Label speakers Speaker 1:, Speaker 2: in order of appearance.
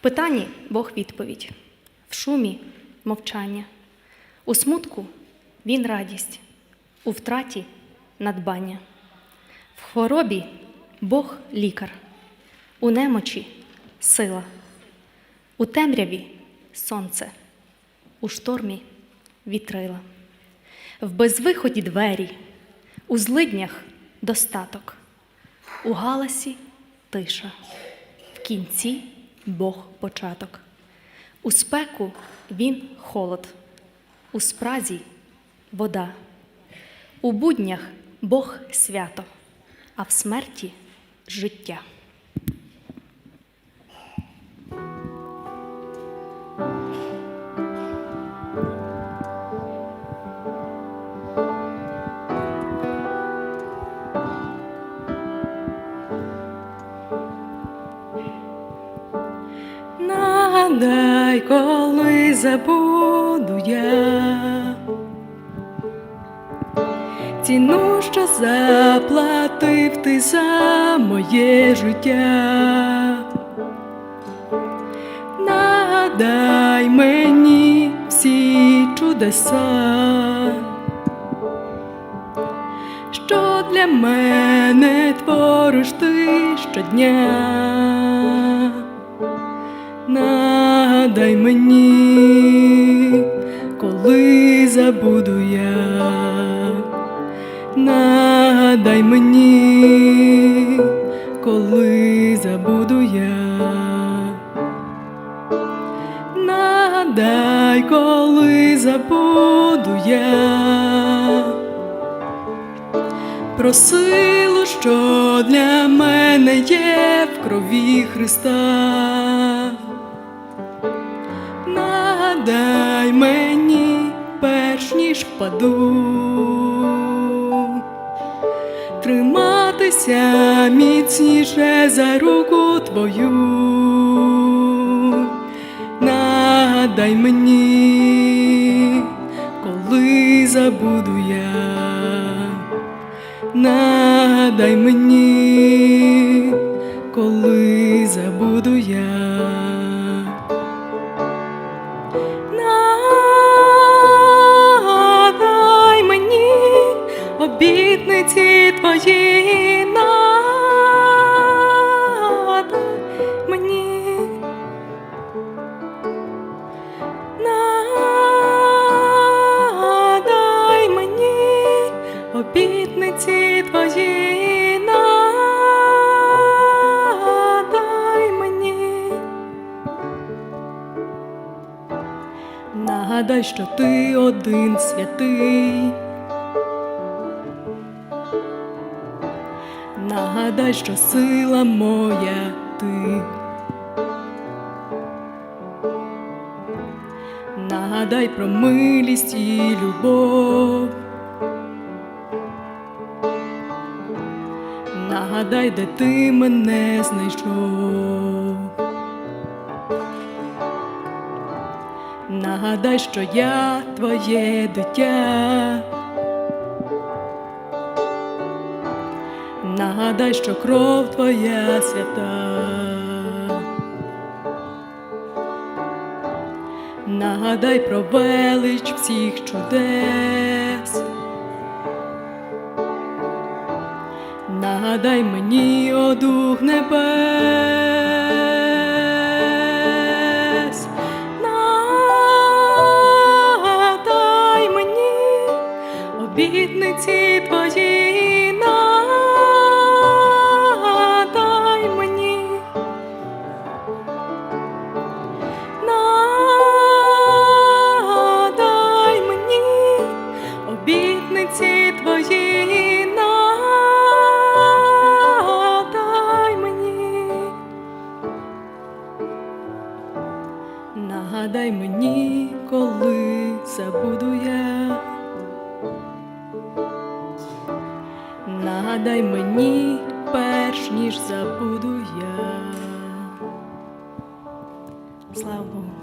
Speaker 1: питанні Бог відповідь, в шумі мовчання, у смутку Він радість, у втраті надбання, в хворобі Бог лікар, у немочі сила, у темряві сонце, у штормі вітрила, в безвиході двері, у злиднях достаток, у галасі тиша, в кінці Бог початок, у спеку він холод, у спразі вода, у буднях Бог свято, а в смерті життя.
Speaker 2: Нагадай, коли забуду я ціну, що заплатив ти за моє життя. Нагадай мені всі чудеса, що для мене твориш ти щодня. Нагадай мені, коли забуду я, нагадай мені, коли забуду я, нагадай, коли забуду я, про силу, що для мене є в крові Христа. Нагадай мені, перш ніж впаду, триматися міцніше за руку твою. Нагадай мені, коли забуду я, нагадай мені, коли забуду я. Нагадай мені обітниці твої, Нагадай, що ти один святий. Нагадай, що сила моя ти. Нагадай про милість і любов. Нагадай, де ти мене знайшов. Нагадай, що я твоє дитя. Нагадай, що кров твоя свята. Нагадай про велич всіх чудес. Нагадай мені, о дух небес. Обітниці твої, нагадай мені. Нагадай мені обітниці твої, нагадай мені. Нагадай мені, коли забуду я. Нагадай мені, перш ніж забуду я. Слава Богу.